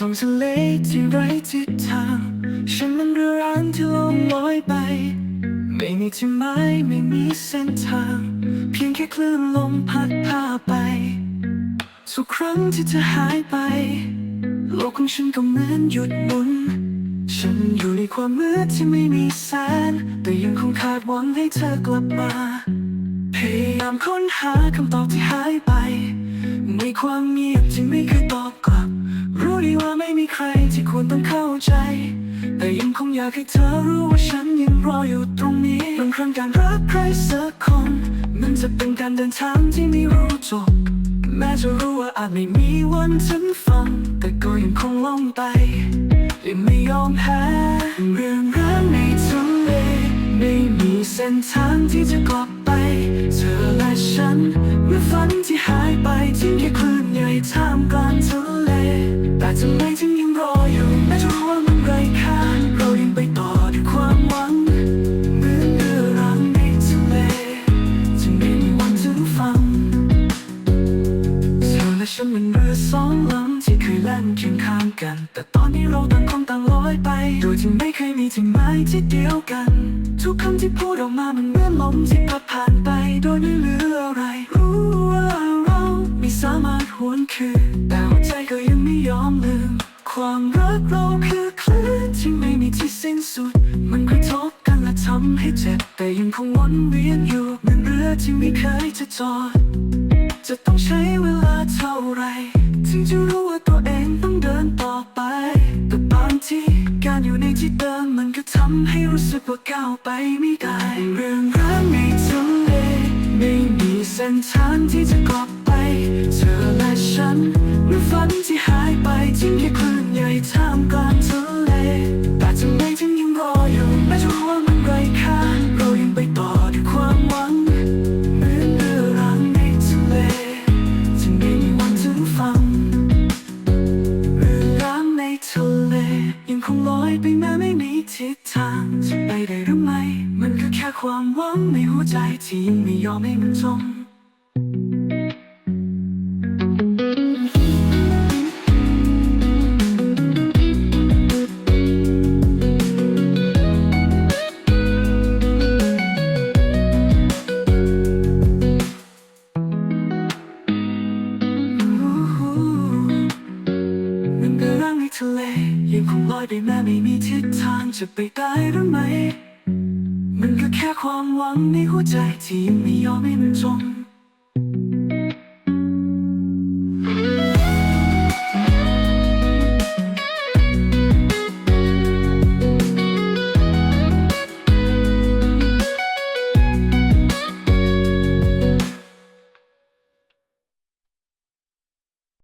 ท้องทะเลที่ไร้ทิศทาง ฉันมันเรือร้างที่ล่องลอยไป ไม่มีที่หมายไม่มีเส้นทาง เพียงแค่คลื่นลมพัดพาไป ทุกครั้งที่เธอหายไป โลกของฉันก็เหมือนหยุดหมุน ฉันอยู่ในความมืดที่ไม่มีแสงแต่ยังคงคาดหวังให้เธอกลับมา พยายามค้นหาคำตอบที่หายไป ในความเงียบที่ไม่เคยตอบกลับ ดีว่าไม่มีใครที่ควรต้องเข้าใจ แต่ยังคงอยากให้เธอรู้ว่าฉันยังรออยู่ตรงนี้บางครั้งการรักใครสักคน มันจะเป็นการเดินทางที่ไม่รู้จบ แม้จะรู้ว่าอาจไม่มีวันถึงฟังแต่ก็ยังคงล่องไปยังไม่ยอมแพ้เรื่องรักในทะเลไม่มีเส้นทางที่จะกลับ ทำไมถึงยังรออยู่แม้จะรู้ว่ามันไร้ค่าเรายังไปต่อด้วยความหวังเหมือนเรือรังในทะเลจะไม่มีวันถึงฟังเธอและฉันเป็นเรือสองลำที่เคยแล่นเคียงข้างกัน แต่ตอนนี้เราต่างคนต่างลอยไป โดยที่ไม่เคยมีที่หมายที่เดียวกัน ทุกคำที่พูดออกมามันเหมือนลมที่พัดผ่านไปโดยไม่เหลืออะไร เราคือคลื่นที่ไม่มีที่สิ้นสุด มันกระทบกันและทำให้เจ็บ แต่ยังคงวนเวียนอยู่เหมือนเรือที่ไม่เคยจะจอด จะต้องใช้เวลาเท่าไร ถึงจะรู้ว่าตัวเองต้องเดินต่อไป แต่บางทีการอยู่ในที่เดิมมันก็ทำให้รู้สึกว่าก้าวไปไม่ได้เรื่องรักในทะเลไม่มีเส้นทางที่จะกลับไป ความหวังในหัวใจที่ยังไม่ยอมให้มันจมมันเรือรังในทะเลยังคงลอยไปแม้ไม่มีทิศทางจะไปได้หรือไม่มันก็แค่ความหวังในหัวใจที่ยังไม่ยอมให้มันจม